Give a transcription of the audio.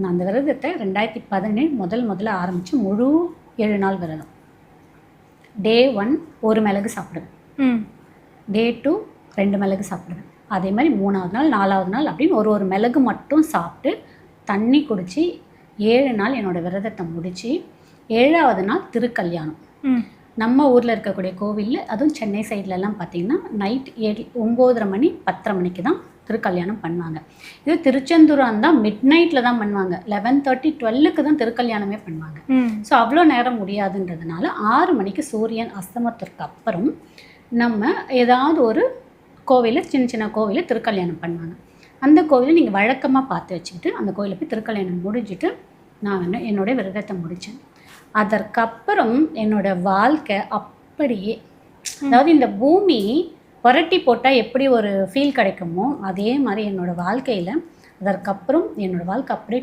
நான் அந்த விரதத்தை ரெண்டாயிரத்தி பதினேழு முதல் முதல்ல ஆரம்பித்து முழு ஏழு நாள் விரதம். டே ஒன் ஒரு மிளகு சாப்பிடுவேன். டே டூ ரெண்டு மிளகு சாப்பிடுவேன். அதே மாதிரி மூணாவது நாள் நாலாவது நாள் அப்படின்னு ஒரு ஒரு மிளகு மட்டும் சாப்பிட்டு தண்ணி குடித்து ஏழு நாள் என்னோட விரதத்தை முடித்து ஏழாவது நாள் திருக்கல்யாணம். நம்ம ஊரில் இருக்கக்கூடிய கோவிலில் அதுவும் சென்னை சைட்லலாம் பார்த்தீங்கன்னா நைட் ஏழு ஒம்போதரை மணி பத்தரை மணிக்கு தான் திருக்கல்யாணம் பண்ணுவாங்க. இது திருச்செந்தூராக இருந்தால் மிட் நைட்டில் தான் பண்ணுவாங்க. லெவன் தேர்ட்டி டுவெல்லுக்கு தான் திருக்கல்யாணமே பண்ணுவாங்க. ஸோ அவ்வளோ நேரம் முடியாதுன்றதுனால ஆறு மணிக்கு சூரியன் அஸ்தமத்திற்கு அப்புறம் நம்ம ஏதாவது ஒரு கோவிலில் சின்ன சின்ன கோவிலில் திருக்கல்யாணம் பண்ணுவாங்க. அந்த கோவிலை நீங்கள் வழக்கமாக பார்த்து வச்சுக்கிட்டு அந்த கோவிலை போய் திருக்கல்யாணம் முடிஞ்சுட்டு நான் வந்து என்னுடைய விரதத்தை முடித்தேன் அதற்கப்புறம் என்னோட வாழ்க்கை அப்படியே அதாவது இந்த பூமி புரட்டி போட்டால் எப்படி ஒரு ஃபீல் கிடைக்குமோ அதே மாதிரி என்னோடய வாழ்க்கையில் அதற்கப்புறம் என்னோடய வாழ்க்கை அப்படியே